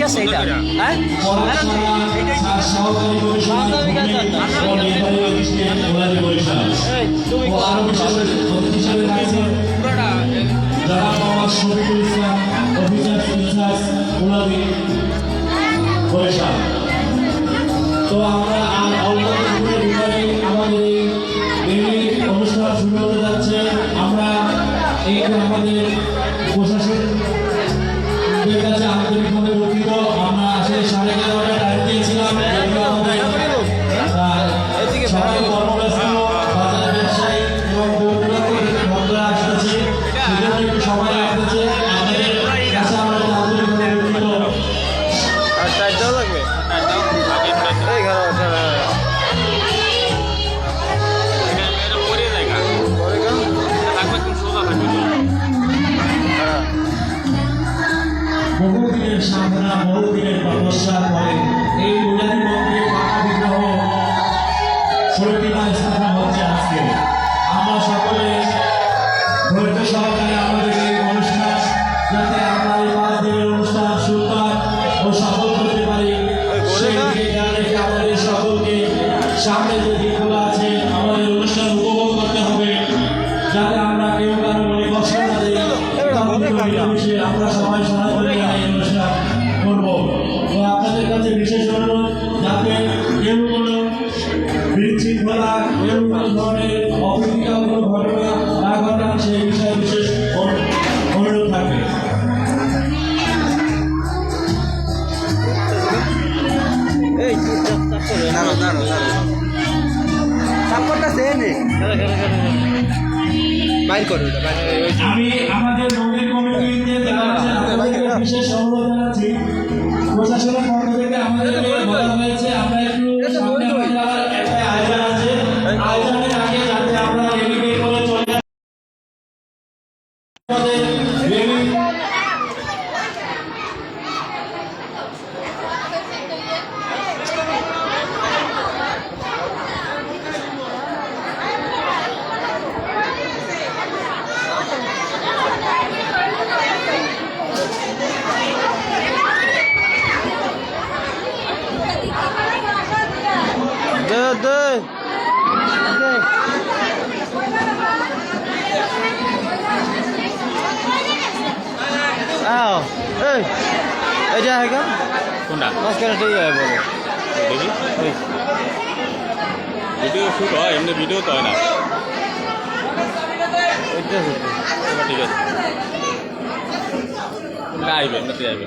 ঠিক আছে এটা। হ্যাঁ? তো আমরা সাধনা বহুদিনের তপস্যা করে। এই পূজারি মন্দিরে পাকা বিগ্রহ ষোলোটি মাস স্থাপনা হচ্ছে আজকে। আমরা সকলে ধৈর্য সহকারে আমাদের এই অনুষ্ঠান, যাতে আমরা এই পাঁচ দিনের অনুষ্ঠান সুন্দর ও সফল করতে পারি। সেই দিকে সকলকে সামনে বিশৃঙ্খলা বিভিন্ন ধরনের অপ্রীতিকর ঘটনা না। ঘটান সেই করো আমি আমাদের মন্দির কমিটিতে বিশেষ অনুরোধ জানাচ্ছি প্রশাসনের দে দে। আও এই এই যা হেগা কোনটা? মাঝখানে ঠিক আছে বলো। ভিডিও হয় এমনি ভিডিও হয় না। ঠিক আছে। কোনটা আইবে? এমনিতে আইবে?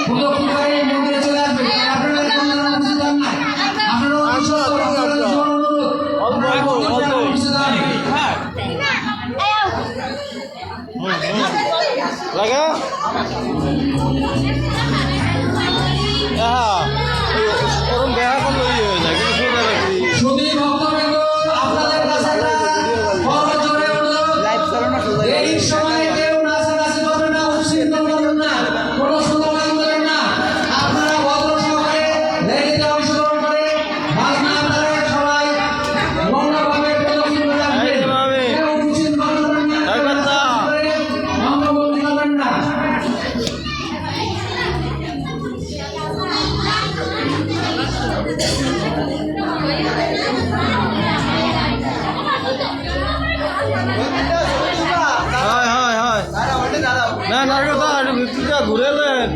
না না কথা মৃত্যুটা ঘুরেলেন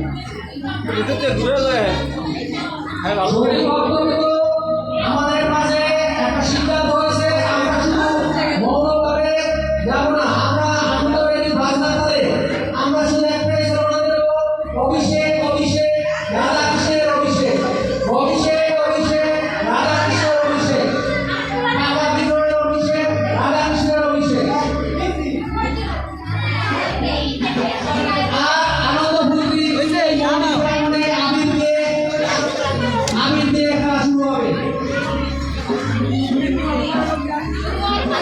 মৃত্যুতে ঘুরেলেন হ্যাঁ ভালো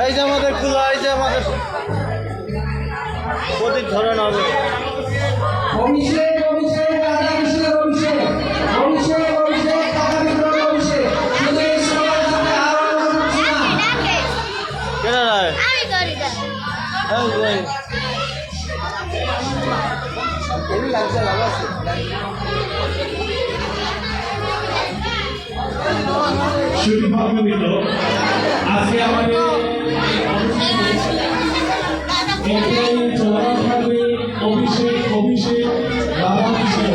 এই যে আমাদের খোলা এই যে আমাদের প্রতীক ধরেন হবে শুধু ভগবিত আজকে আমাদের এটাই চলমান থাকবে অভিষেক অভিষেক বাবা অভিষেক।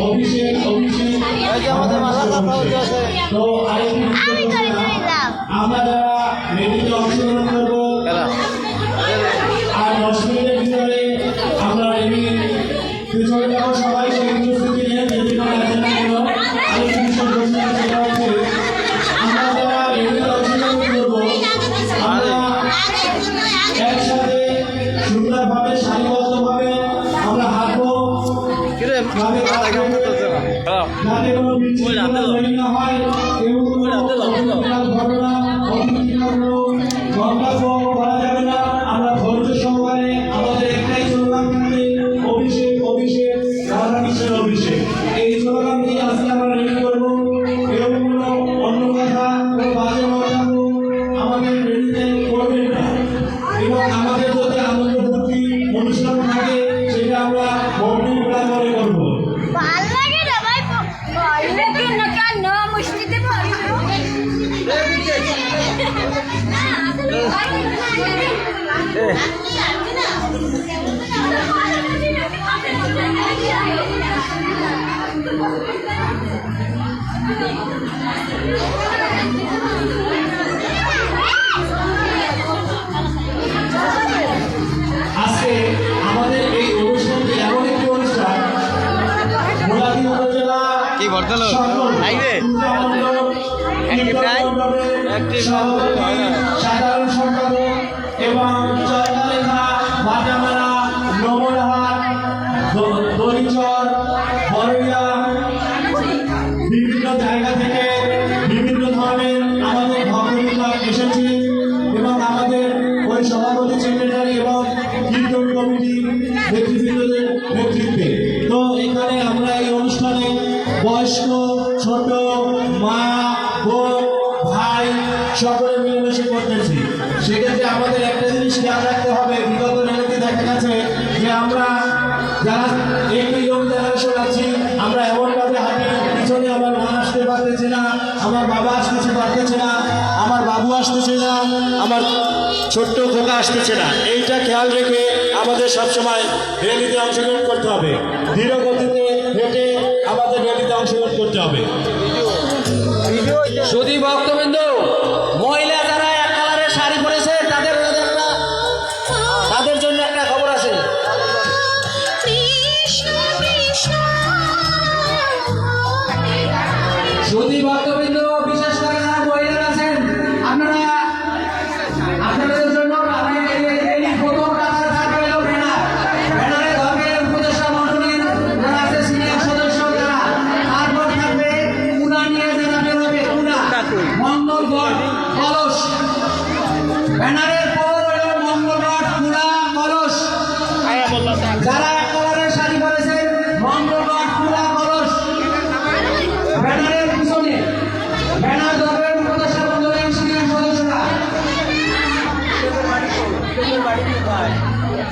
অভিষেক অভিষেক আমাদের আছে তো আমরা যারা রেডিতে অংশগ্রহণ করব আর দশ পিছনে যাব সবাই প্রাঙ্গণে করব ভালো লাগে না ভাই ভালো লাগে না কেন মুষ্টিতে ভরি আজকে পূজা মণ্ডপ, Active নাই? না। সাধারণ সম্পাদক এবং নমরহাট বিভিন্ন জায়গা থেকে বিভিন্ন ধরনের আমাদের ভক্তবৃন্দ এসেছে এবং আমাদের ওই সভাপতি সেক্রেটারি এবং কীর্তন কমিটি নেতৃবৃন্দদের নেতৃত্বে তো এখানে আমরা বয়স্ক, ছোট, মা বোন ভাই, সকলে মিলেমিশে করতেছি। সেক্ষেত্রে আমাদের একটা জিনিস খেয়াল রাখতে হবে, বিগত দিনেতে দেখা গেছে যে আমরা যারা একটু ইয়ং জেনারেশন আছি, আমরা এমনভাবে হাঁটি, পিছনে আমার মা আসতে পারতেছে না, আমার বাবা আসতেছে পারতেছে না, আমার বাবু আসতেছে না, আমার ছোট্ট খোকা আসতেছে না। এইটা খেয়াল রেখে আমাদের সবসময় র্যালিতে অংশগ্রহণ করতে হবে। ধীর হবে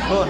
好